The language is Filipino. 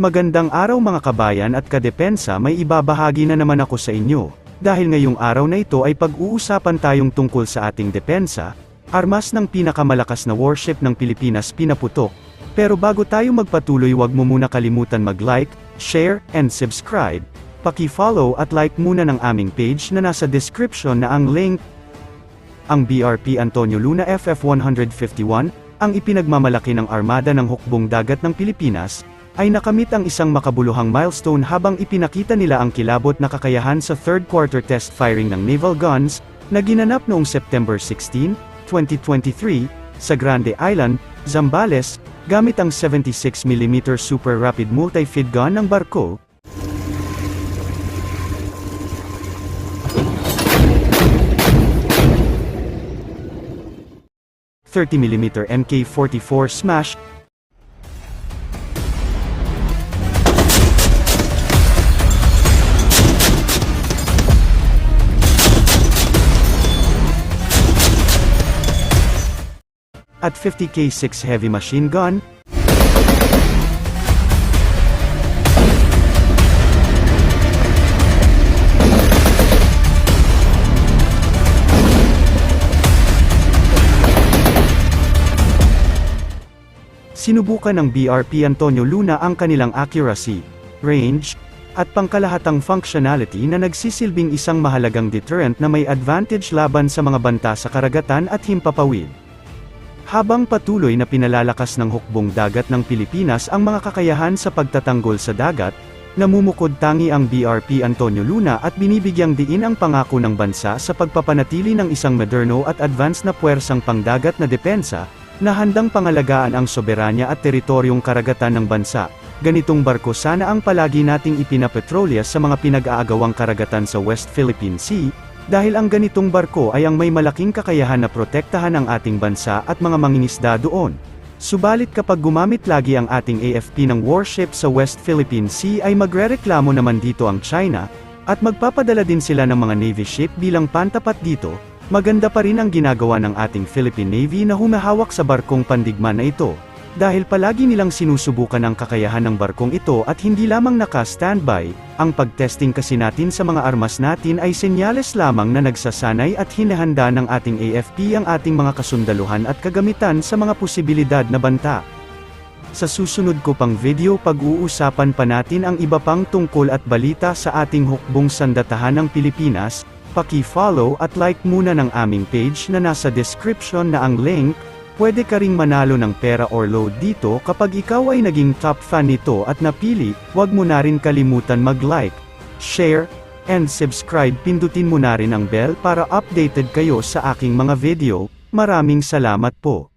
magandang araw mga kabayan at kadepensa may ibabahagi na naman ako sa inyo. Dahil ngayong araw na ito ay pag-uusapan tayong tungkol sa ating depensa, armas ng pinakamalakas na warship ng Pilipinas pinaputok. Pero bago tayo magpatuloy wag mo muna kalimutan mag-like, share, and subscribe. Paki-follow at like muna ng aming page na nasa description na ang link. Ang BRP Antonio Luna FF-151, ang ipinagmamalaki ng armada ng hukbong dagat ng Pilipinas, ay nakamit ang isang makabuluhang milestone habang ipinakita nila ang kilabot na kakayahan sa third quarter test firing ng naval guns, na ginanap noong September 16, 2023, sa Grande Island, Zambales, gamit ang 76mm Super Rapid Multi-Feed Gun ng barko, mm MK44 Smash, at 50K6 heavy machine gun, Sinubukan ng BRP Antonio Luna ang kanilang accuracy, range, at pangkalahatang functionality na nagsisilbing isang mahalagang deterrent na may advantage laban sa mga banta sa karagatan at himpapawid. Habang patuloy na pinalalakas ng hukbong dagat ng Pilipinas ang mga kakayahan sa pagtatanggol sa dagat, namumukod tangi ang BRP Antonio Luna at binibigyang diin ang pangako ng bansa sa pagpapanatili ng isang moderno at advanced na puwersang pangdagat na depensa, na handang pangalagaan ang soberanya at teritoryong karagatan ng bansa. Ganitong barko sana ang palagi nating ipinapetrolya sa mga pinag-aagawang karagatan sa West Philippine Sea, dahil ang ganitong barko ay ang may malaking kakayahan na protektahan ang ating bansa at mga mangingisda doon. Subalit kapag gumamit lagi ang ating AFP ng warship sa West Philippine Sea ay magrereklamo naman dito ang China, at magpapadala din sila ng mga Navy ship bilang pantapat dito, maganda pa rin ang ginagawa ng ating Philippine Navy na humahawak sa barkong pandigma na ito. Dahil palagi nilang sinusubukan ang kakayahan ng barkong ito at hindi lamang naka-standby, ang pagtesting kasi natin sa mga armas natin ay senyales lamang na nagsasanay at hinahanda ng ating AFP ang ating mga kasundaluhan at kagamitan sa mga posibilidad na banta. Sa susunod ko pang video pag-uusapan pa natin ang iba pang tungkol at balita sa ating hukbong sandatahan ng Pilipinas, paki-follow at like muna ng aming page na nasa description na ang link, Pwede ka ring manalo ng pera or load dito kapag ikaw ay naging top fan nito at napili, huwag mo na rin kalimutan mag-like, share, and subscribe pindutin mo na rin ang bell para updated kayo sa aking mga video, maraming salamat po.